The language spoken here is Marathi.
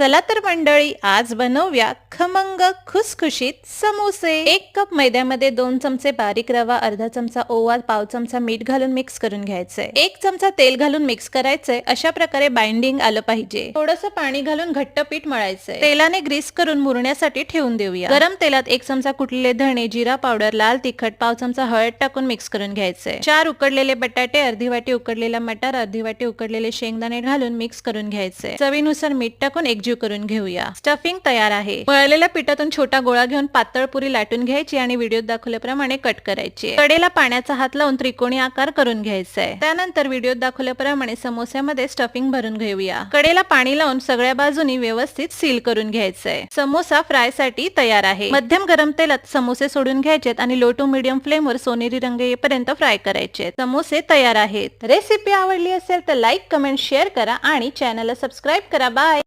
चला तर मंडळी आज बनवूया खमंग खुसखुशीत समोसे. एक कप मैद्यामध्ये दोन चमचे बारीक रवा अर्धा चमचा ओवा पाव चमचा मीठ घालून मिक्स करून घ्यायचंय एक चमचा तेल घालून मिक्स करायचंय अशा प्रकारे बाइंडिंग आलं पाहिजे. थोडस पाणी घालून घट्ट पीठ मळायचंय तेलाने ग्रीस करून मुरण्यासाठी ठेवून देऊया. गरम तेलात एक चमचा कुटलेले धणे जिरा पावडर लाल तिखट पाव चमचा हळद टाकून मिक्स करून घ्यायचंय चार उकडलेले बटाटे अर्धी वाटी उकडलेला मटार अर्धी वाटी उकडलेले शेंगदाणे घालून मिक्स करून घ्यायचे. चवीनुसार मीठ टाकून एकजीव करून घेऊया. स्टफिंग तयार आहे. वळलेल्या पिठातून छोटा गोळा घेऊन पातळ पुरी लाटून घ्यायची आणि व्हिडिओत दाखवल्याप्रमाणे कट करायची. कडेला पाण्याचा हात लावून त्रिकोणी आकार करून घ्यायचा आहे. त्यानंतर व्हिडिओत दाखवल्याप्रमाणे समोस्यामध्ये स्टफिंग भरून घेऊया. कडेला पाणी लावून सगळ्या बाजूनी व्यवस्थित सील करून घ्यायचंय समोसा फ्रायसाठी तयार आहे. मध्यम गरम तेलात समोसे सोडून घ्यायचेत आणि लो टू मिडियम फ्लेम वर सोनेरी रंग येईपर्यंत फ्राय करायचे समोसे तयार आहेत. रेसिपी आवडली असेल तर लाईक कमेंट शेअर करा आणि चॅनलला सबस्क्राईब करा. बाय!